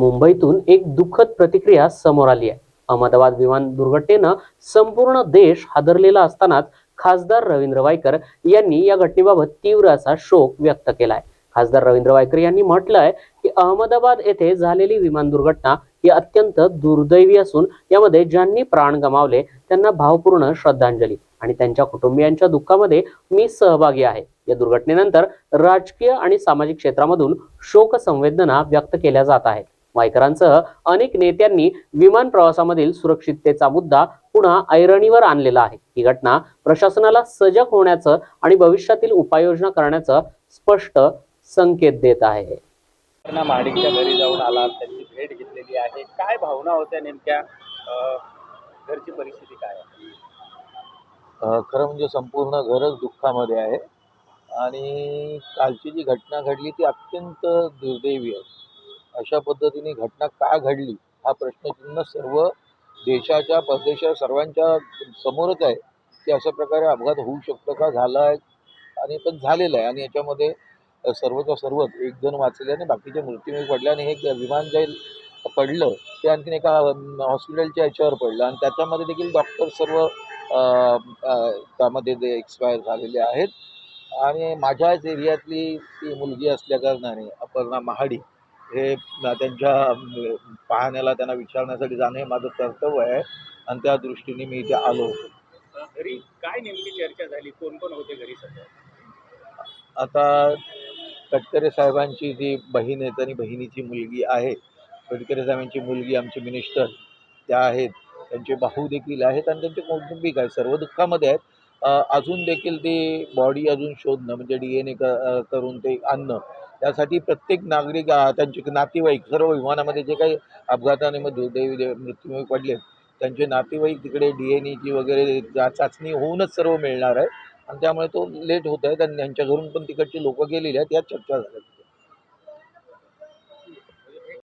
मुंबईतून एक दुःखद प्रतिक्रिया समोर आली आहे. अहमदाबाद विमान दुर्घटनेनं संपूर्ण देश हादरलेला असतानाच खासदार रवींद्र वायकर यांनी या घटनेबाबत तीव्र असा शोक व्यक्त केलाय. खासदार रवींद्र वायकर यांनी म्हटलंय की अहमदाबाद येथे झालेली विमान दुर्घटना ही अत्यंत दुर्दैवी असून यामध्ये ज्यांनी प्राण गमावले त्यांना भावपूर्ण श्रद्धांजली आणि त्यांच्या कुटुंबियांच्या दुःखामध्ये मी सहभागी आहे. या दुर्घटनेनंतर राजकीय आणि सामाजिक क्षेत्रामधून शोक संवेदना व्यक्त केल्या जात आहेत. वायकरांसह अनेक नेत्यांनी विमान प्रवासामधील सुरक्षिततेचा मुद्दा पुन्हा ऐरणीवर आणलेला आहे. ही घटना प्रशासनाला सजग होण्याचं आणि भविष्यातील उपाययोजना करण्याचं स्पष्ट संकेत देत आहे. महाडिकच्या घरी जाऊन आला त्यांची भेट घेतलेली आहे. काय भावना होत्या नेमक्या? घरची परिस्थिती काय खरं म्हणजे संपूर्ण घरच दुःखामध्ये आहे. आणि कालची जी घटना घडली ती अत्यंत दुर्दैवी आहे. अशा पद्धतीने घटना का घडली हा प्रश्नचिन्ह सर्व देशाच्या परदेशात सर्वांच्या समोरच आहे की अशा प्रकारे अपघात होऊ शकतो का झाला आहे आणि पण झालेलं आहे. आणि याच्यामध्ये सर्वच्या सर्वच एक जण वाचले आणि बाकीचे मृत्यूमुखी पडले आणि हे विमान जे पडलं ते आणखीन एका हॉस्पिटलच्या याच्यावर पडलं. आणि त्याच्यामध्ये देखील डॉक्टर सर्व त्यामध्ये ते एक्सपायर झालेले आहेत. आणि माझ्याच एरियातली ती मुलगी असल्याकारणाने अपर्णा महाडी हे त्यांच्या अम, पाहण्याला त्यांना विचारण्यासाठी जाणं हे माझं कर्तव्य आहे. आणि त्या दृष्टीने मी इथे आलो होतो. घरी काय नेमकी चर्चा झाली? कोण कोण होते घरी सध्या? आता तटकरे साहेबांची जी बहीण आहे आणि बहिणीची मुलगी आहे. तटकरे साहेबांची मुलगी आमचे मिनिस्टर त्या आहेत. त्यांचे भाऊ देखील आहेत आणि त्यांचे कौटुंबिक आहेत. सर्व दुःखामध्ये आहेत. अजून देखील ती बॉडी अजून शोधणं म्हणजे डी एन ए करून ते आणणं त्यासाठी प्रत्येक नागरिक त्यांचे नातेवाईक सर्व विमानामध्ये जे काही अपघाताने मग दुर्दैवी जे मृत्यूमुखी पडले त्यांचे नातेवाईक तिकडे डी एन एची वगैरे जा- चाचणी होऊनच सर्व मिळणार आहे. आणि त्यामुळे तो लेट होत आहे. आणि त्यांच्या घरून पण तिकडची लोकं गेलेली आहेत यात चर्चा झाल्या